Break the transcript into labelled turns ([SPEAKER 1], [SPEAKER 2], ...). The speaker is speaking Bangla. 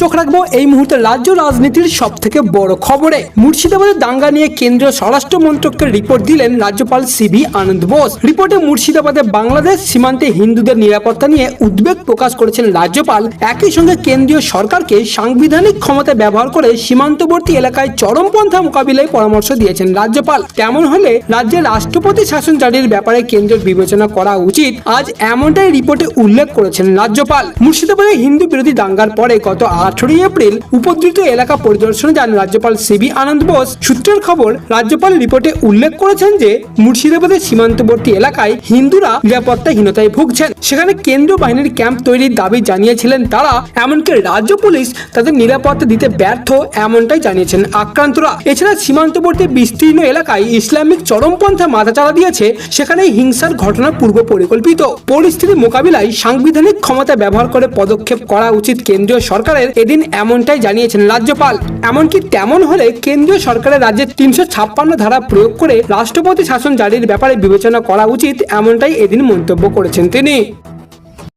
[SPEAKER 1] চোখ রাখব, এই মুহূর্তে রাজ্য রাজনীতির সব থেকে বড় খবরে। মুর্শিদাবাদের দাঙ্গা নিয়ে কেন্দ্রীয় স্বরাষ্ট্র মন্ত্রককে রিপোর্ট দিলেন রাজ্যপাল সিবি আনন্দ বোস। রিপোর্টে মুর্শিদাবাদে বাংলাদেশ সীমান্তে হিন্দুদের নিরাপত্তা নিয়ে উদ্বেগ প্রকাশ করেছেন রাজ্যপাল। একই সঙ্গে কেন্দ্রীয় সরকারকে সাংবিধানিক ক্ষমতা ব্যবহার করে সীমান্তবর্তী এলাকায় চরমপন্থা মোকাবিলায় পরামর্শ দিয়েছেন রাজ্যপাল। তেমন হলে রাজ্যের রাষ্ট্রপতি শাসন জারির ব্যাপারে কেন্দ্রের বিবেচনা করা উচিত, আজ এমনটাই রিপোর্টে উল্লেখ করেছেন রাজ্যপাল। মুর্শিদাবাদে হিন্দু বিরোধী দাঙ্গার পরে গত আঠারোই এপ্রিল উপদ্রুত এলাকা পরিদর্শনে যান রাজ্যপাল সিবি আনন্দ বোস। সূত্রের খবর, রাজ্যপাল রিপোর্টে উল্লেখ করেছেন যে, মুর্শিদাবাদের সীমান্তবর্তী এলাকায় হিন্দুরা নিরাপত্তাহীনতায় ভুগছেন। সেখানে কেন্দ্রীয় বাহিনীর ক্যাম্প তৈরির দাবি জানিয়েছিলেন তারা, এমনকি রাজ্য পুলিশ তাদের নিরাপত্তা দিতে ব্যর্থ এমনটাই জানিয়েছেন আক্রান্তরা। এছাড়া সীমান্তবর্তী বিস্তীর্ণ এলাকায় ইসলামিক চরমপন্থা মাথাচাড়া দিয়েছে সেখানে হিংসার ঘটনা পূর্ব পরিকল্পিত। পরিস্থিতি মোকাবিলায় সাংবিধানিক ক্ষমতা ব্যবহার করে পদক্ষেপ করা উচিত কেন্দ্রীয় সরকারের এদিন এমনটাই জানিয়েছেন রাজ্যপাল। এমনকি তেমন হলে কেন্দ্রীয় সরকারের রাজ্যের তিনশো ছাপ্পান্ন ধারা প্রয়োগ করে রাষ্ট্রপতি শাসন জারির ব্যাপারে বিবেচনা করা উচিত, এমনটাই এদিন মন্তব্য করেছেন তিনি।